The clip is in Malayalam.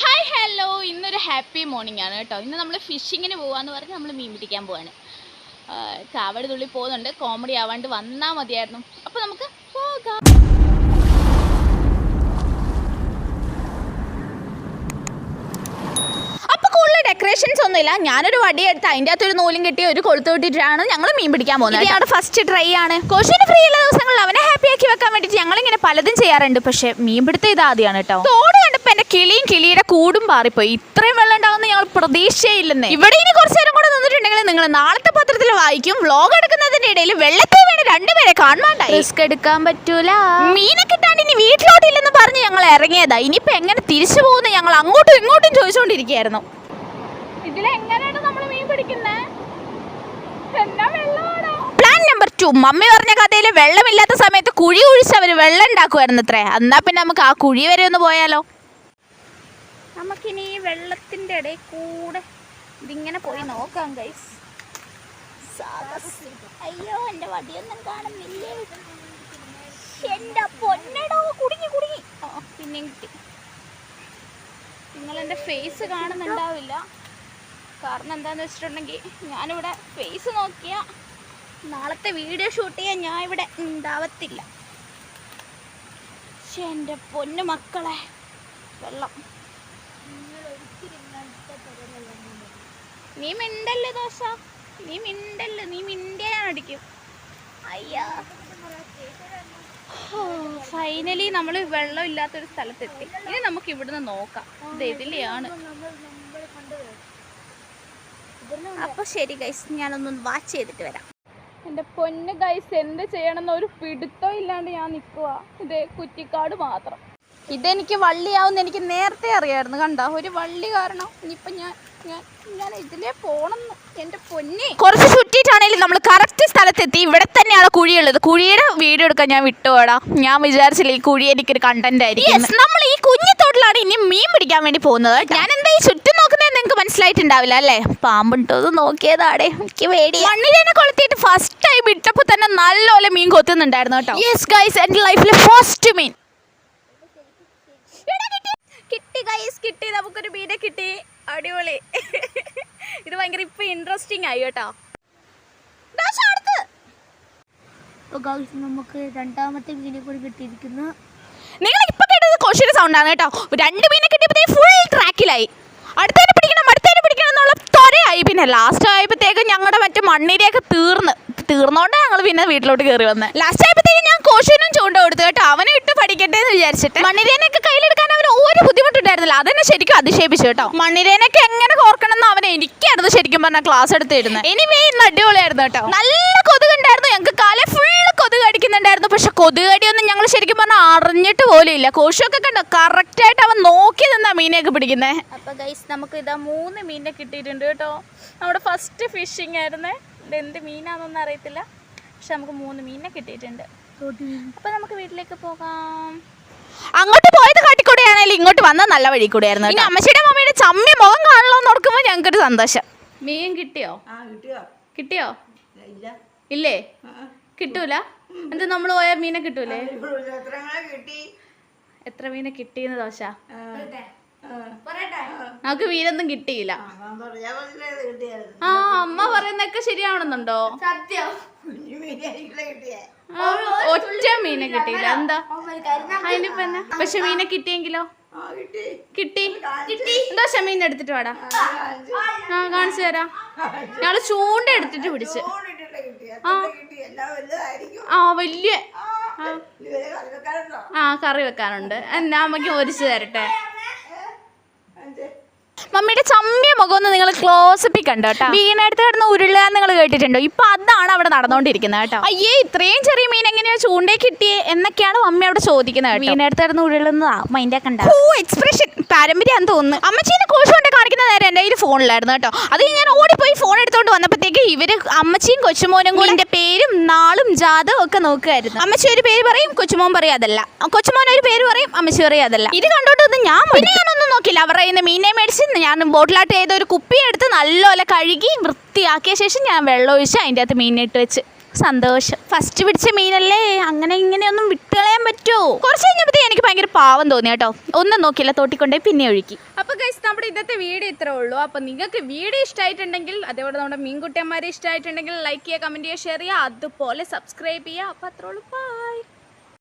ഹായ് ഹലോ ഇന്നൊരു ഹാപ്പി മോർണിംഗ് ആണ് കേട്ടോ. ഇന്ന് നമ്മൾ ഫിഷിങ്ങിന് പോകാമെന്ന് പറഞ്ഞ് നമ്മൾ മീൻ പിടിക്കാൻ പോവാണ്. കാവടി തുള്ളി പോകുന്നുണ്ട്. കോമഡി ആവാണ്ട് വന്നാൽ മതിയായിരുന്നു. അപ്പോൾ നമുക്ക് പോകാം. അപ്പോൾ കൂടുതൽ ഡെക്കറേഷൻസ് ഒന്നുമില്ല. ഞാനൊരു വടി എടുത്ത് അതിന്റെ അകത്തൊരു നൂലും കെട്ടി ഒരു കൊളുത്ത് വിട്ടിട്ടാണ് ഞങ്ങൾ മീൻ പിടിക്കാൻ പോകുന്നത്. ഞങ്ങളുടെ ഫസ്റ്റ് ട്രൈ ആണ്. കോശിന് ഫ്രീ ഉള്ള ദിവസങ്ങളിൽ അവനെ ഹാപ്പി ആക്കി വെക്കാൻ വേണ്ടിയിട്ട് ഞങ്ങളിങ്ങനെ പലതും ചെയ്യാറുണ്ട്. പക്ഷേ മീൻ പിടുത്തം ഇതാദ്യമാണ് കേട്ടോ. തോട് കിളിയും കിളിയുടെ കൂടും പാറിപ്പോയി. ഇത്രയും വെള്ളം ഉണ്ടാവുമെന്ന് ഞങ്ങൾ പ്രതീക്ഷയില്ലെന്നേ. ഇവിടെ ഇനി കുറച്ചു നേരം കൂടെ നിന്നിട്ടുണ്ടെങ്കിൽ നിങ്ങൾ നാളത്തെ പത്രത്തിൽ വായിക്കും വ്ലോഗ് എടുക്കുന്നതിന്റെ ഇടയിൽ വെള്ളത്തിൽ വീണ് രണ്ടുപേരെ കാണാണ്ടായി റിസ്ക് എടുക്കാൻ പറ്റൂല. മീനെ കിട്ടാണ്ട് ഇനി വീട്ടിലോട്ടില്ലെന്ന് പറഞ്ഞ് ഞങ്ങൾ ഇറങ്ങിയതാ. ഇനിയിപ്പോ എങ്ങനെ തിരിച്ചു പോകുന്ന ഞങ്ങൾ അങ്ങോട്ടും ഇങ്ങോട്ടും ചോദിച്ചുകൊണ്ടിരിക്കുകയായിരുന്നു. ഇതിലെങ്ങനെയാണ് നമ്മൾ മീൻ പിടിക്കുന്നത് പ്ലാൻ നമ്പർ ടു മമ്മി പറഞ്ഞ കഥയിൽ വെള്ളമില്ലാത്ത സമയത്ത് കുഴി കുഴിച്ച് അവർ വെള്ളം ഉണ്ടാക്കുമായിരുന്നു അത്രേ എന്നാ പിന്നെ നമുക്ക് ആ കുഴി വരെ ഒന്ന് പോയാലോ? നമുക്കിനി ഈ വെള്ളത്തിന്റെ ഇടയിൽ കൂടെ ഇതിങ്ങനെ പോയി നോക്കാം ഗൈസ് അയ്യോ എന്റെ വടിയൊന്നും കാണുന്നില്ലേ? എന്റെ പൊന്നടോ കുടുങ്ങി കുടുങ്ങി. ആ പിന്നെ കിട്ടി. നിങ്ങളെന്റെ ഫേസ് കാണുന്നുണ്ടാവില്ല. കാരണം എന്താന്ന് വെച്ചിട്ടുണ്ടെങ്കിൽ ഞാനിവിടെ ഫേസ് നോക്കിയ നാളത്തെ വീഡിയോ ഷൂട്ട് ചെയ്യാൻ ഞാൻ ഇവിടെ ഉണ്ടാവത്തില്ല. പക്ഷെ എന്റെ പൊന്നു മക്കളെ വെള്ളം. നീ മിണ്ടല്ലേ ദോശ? നീ മിണ്ടല്ലേ? നീ മിണ്ടിയാണ് അടിക്കും അയ്യാ ഫൈനലി നമ്മൾ വെള്ളം ഇല്ലാത്തൊരു സ്ഥലത്തെത്തി. ഇനി നമുക്ക് ഇവിടുന്ന് നോക്കാം. ഇത് ഇതിലെയാണ് അപ്പൊ ശരി ഗൈസ് ഞാനൊന്ന് വാച്ച് ചെയ്തിട്ട് വരാം. എന്റെ പൊന്ന് ഗൈസ് എന്ത് ചെയ്യണമെന്ന് ഒരു പിടുത്തം ഇല്ലാണ്ട് ഞാൻ നിൽക്കുക ഇതേ കുറ്റിക്കാട് മാത്രം. ഇതെനിക്ക് വള്ളിയാവുന്ന എനിക്ക് നേരത്തെ അറിയായിരുന്നു. കണ്ട? ഒരു വള്ളി കാരണം ഇനിയിപ്പം ഞാൻ ഞാൻ ഞാൻ ഇതിലേ പോണെന്ന്. എന്റെ പൊന്നെ. കുറച്ച് ചുറ്റിയിട്ടാണെങ്കിലും നമ്മൾ കറക്റ്റ് സ്ഥലത്തെത്തി. ഇവിടെ തന്നെയാണ് കുഴിയുള്ളത്. കുഴിയുടെ വീഡിയോ എടുക്കാൻ ഞാൻ വിട്ടുപോടാ ഞാൻ വിചാരിച്ചില്ല ഈ കുഴി എനിക്കൊരു കണ്ടന്റ് ആയിരിക്കും നമ്മൾ ഈ കുഞ്ഞു തോട്ടിലാണ് ഇനി മീൻ പിടിക്കാൻ വേണ്ടി പോകുന്നത്. ഞാൻ എന്താ ഈ ചുറ്റും നോക്കുന്നത് നിങ്ങൾക്ക് മനസ്സിലായിട്ടുണ്ടാവില്ല അല്ലേ? പാമ്പുണ്ടോന്ന് നോക്കിയതാടെ. എനിക്ക് പേടി തന്നെ കൊളുത്തിയിട്ട് ഫസ്റ്റ് ടൈം ഇട്ടപ്പോൾ തന്നെ നല്ലപോലെ മീൻ കൊത്തുന്നുണ്ടായിരുന്നു കേട്ടോ. യെസ് ഗൈസ് എന്റെ ലൈഫിലെ ഫസ്റ്റ് മീൻ എടാ, കിട്ടി. കിട്ടി ഗൈസ് കിട്ടി. നമുക്കൊരു മീനെ കിട്ടി. അടിപൊളി. ഇത് ഭയങ്കര ഇപ്പൊ ഇൻട്രസ്റ്റിംഗ് ആയി കേട്ടോ. അപ്പോൾ ഗൗസ് നമുക്ക് രണ്ടാമത്തെ മീനെ കൂടി കിട്ടിയിരിക്കുന്നു. നിങ്ങൾ ഇപ്പൊ കേട്ടത് കോശിയുടെ സൗണ്ട് ആണ് കേട്ടോ. രണ്ട് മീനെ കിട്ടിയപ്പോ ഫുൾ ട്രാക്കിലായി അടുത്തതിനെ പിടിക്കണം അടുത്തതിനെ പിടിക്കണം എന്നുള്ള തൊരയായി പിന്നെ ലാസ്റ്റ് ആയപ്പോഴത്തേക്കും ഞങ്ങളുടെ മറ്റേ മണ്ണിരയൊക്കെ തീർന്ന്. തീർന്നോണ്ട് ഞങ്ങൾ പിന്നെ വീട്ടിലോട്ട് കയറി വന്നത് ലാസ്റ്റ് ആയപ്പോഴത്തേക്കും ഞാൻ കോശിനും ചൂണ്ട കൊടുത്തു കേട്ടോ അവനെ ഇട്ട് പഠിക്കട്ടെ എന്ന് വിചാരിച്ചിട്ട് മണ്ണിരേനൊക്കെ കയ്യിലെടുക്കാൻ അവന് ഒരു ബുദ്ധിമുട്ടുണ്ടായിരുന്നില്ല അതെന്നെ ശരിക്കും അതിശയിപ്പിച്ചു കേട്ടോ. മണ്ണിരേനൊക്കെ എങ്ങനെ കോർക്കണം എന്ന് അവൻ എനിക്കായിരുന്നു ശരിക്കും പറഞ്ഞ ക്ലാസ് എടുത്തിരുന്നത്. എനിവേ ഇന്ന് അടിപൊളിയായിരുന്നു കേട്ടോ. നല്ല കൊതുക് ഉണ്ടായിരുന്നു ഞങ്ങൾക്ക് കാലം ഫുള്ള് കൊതുക് അടിക്കുന്നുണ്ടായിരുന്നു പക്ഷെ കൊതുക് അടിയൊന്നും ഞങ്ങൾ ശരിക്കും പറഞ്ഞാൽ അറിഞ്ഞിട്ട് പോലും ഇല്ല. കോശമൊക്കെ കണ്ടോ? കറക്റ്റായിട്ട് അവൻ നോക്കി നിന്നാ മീനെയൊക്കെ പിടിക്കുന്നത് അപ്പൊ ഗൈസ് നമുക്ക് ഇതാ മൂന്ന് മീനെ കിട്ടിയിട്ടുണ്ട് കേട്ടോ. നമ്മുടെ ഫസ്റ്റ് ഫിഷിംഗ് ആയിരുന്നേ. ഇത് എന്ത് മീനാണെന്നൊന്നും അറിയത്തില്ല. പക്ഷെ നമുക്ക് മൂന്ന് മീനെ കിട്ടിയിട്ടുണ്ട്. അപ്പൊ നമുക്ക് വീട്ടിലേക്ക് പോകാം. അങ്ങോട്ട് പോയത് കാട്ടിക്കൂടെയാണെങ്കിലും ഇങ്ങോട്ട് വന്ന നല്ല വഴി കൂടെയായിരുന്നു ഇനി അമ്മച്ചിയുടെ മമ്മിയുടെ ചമ്മി മുഖം കാണണോ എന്ന് ഓർക്കുമ്പോൾ ഞങ്ങൾക്കൊരു സന്തോഷം. മീൻ കിട്ടിയോ? ആ കിട്ടിയോ? കിട്ടിയോ? ഇല്ല. ഇല്ലേ? കിട്ടൂല? എന്ത് നമ്മൾ പോയ മീനെ കിട്ടൂലേ? എത്ര മീനെ കിട്ടിയെന്ന് ദോശ? നമുക്ക് മീനൊന്നും കിട്ടിയില്ല. ആ, അമ്മ പറയുന്നൊക്കെ ശരിയാവണമെന്നുണ്ടോ? സത്യം. ഒറ്റ മീനെ കിട്ടിയില്ല. എന്താ? അതിനിപ്പോ എന്നാ? പക്ഷെ മീനെ കിട്ടിയെങ്കിലോ? കിട്ടി. കിട്ടി. കിട്ടി. ദോശ മീൻ എടുത്തിട്ട് വാടാ? ആ, കാണിച്ചു തരാം. ഞങ്ങൾ ചൂണ്ട എടുത്തിട്ട് പിടിച്ച്. ആ. വലിയ. ആ, കറി വെക്കാനുണ്ടോ? എന്നാ അമ്മയ്ക്ക് ഒരിച്ചു തരട്ടെ. മമ്മിയുടെ ചമ്മിയ മുഖം ഒന്ന് നിങ്ങൾ ക്ലോസപ്പിൽ കണ്ടോ കേട്ടോ വീണടുത്ത് കിടന്ന് ഉരുളുക നിങ്ങൾ കേട്ടിട്ടുണ്ടോ? ഇപ്പൊ അതാണ് അവിടെ നടന്നുകൊണ്ടിരിക്കുന്നത് കേട്ടോ. അയ്യേ ഇത്രയും ചെറിയ മീൻ എങ്ങനെയാ ചൂണ്ടേ കിട്ടിയേ എന്നൊക്കെയാണ് മമ്മി അവിടെ ചോദിക്കുന്നത് മീനടുത്ത് വീണടുത്ത് കിടന്ന് ഉരുളുന്നതാ മൈൻഡാ കണ്ട ഓ എക്സ്പ്രഷൻ പാരമ്പര്യം തോന്നുന്നു. അമ്മച്ചീനെ കോശം കൊണ്ട് കാണിക്കുന്ന നേരം എന്റെ കയ്യിൽ ഫോണിലായിരുന്നു കേട്ടോ. അത് ഞാൻ ഓടിപ്പോയി ഫോൺ എടുത്തോണ്ട് വന്നപ്പോഴത്തേക്ക് ഇവർ അമ്മച്ചിയും കൊച്ചുമോനും കൂടി എന്റെ പേരും നാളും ജാതവും ഒക്കെ നോക്കുമായിരുന്നു അമ്മച്ചി ഒരു പേര് പറയും കൊച്ചുമോൻ പറയും അതല്ല. കൊച്ചുമോൻ ഒരു പേര് അമ്മച്ചി പറയും അതല്ല ഇത് കണ്ടോട്ട് ഞാൻ പിന്നെ ഞാനൊന്നും നോക്കില്ല. അവരുടെ കയ്യിൽ നിന്ന് മീനെ മേടിച്ച് ഞാൻ ബോട്ടിലാട്ട് ചെയ്ത ഒരു കുപ്പി എടുത്ത് നല്ലപോലെ കഴുകി വൃത്തിയാക്കിയ ശേഷം ഞാൻ വെള്ളം ഒഴിച്ച് അതിന്റെ അകത്ത് മീനിട്ട് വെച്ച്. സന്തോഷം. ഫസ്റ്റ് പിടിച്ച മീനല്ലേ? അങ്ങനെ ഇങ്ങനെയൊന്നും വിട്ടുകളയാൻ പറ്റുമോ? കുറച്ച് കഴിഞ്ഞപ്പോഴത്തേ എനിക്ക് ഭയങ്കര പാവം തോന്നി കേട്ടോ. ഒന്നും നോക്കില്ല തോട്ടിക്കൊണ്ടേ പിന്നെ ഒഴുക്കി അപ്പോൾ ഗൈസ് നമ്മുടെ ഇന്നത്തെ വീഡിയോ ഇത്രേ ഉള്ളൂ. അപ്പോൾ നിങ്ങൾക്ക് വീഡിയോ ഇഷ്ടമായിട്ടുണ്ടെങ്കിൽ അതേപോലെ നമ്മുടെ മീൻകുട്ടിയന്മാരെ ഇഷ്ടമായിട്ടുണ്ടെങ്കിൽ ലൈക്ക് ചെയ്യുക കമന്റ് ചെയ്യുക ഷെയർ ചെയ്യുക. അതുപോലെ സബ്സ്ക്രൈബ് ചെയ്യുക. അപ്പോൾ അത്രേ ഉള്ളൂ. ബൈ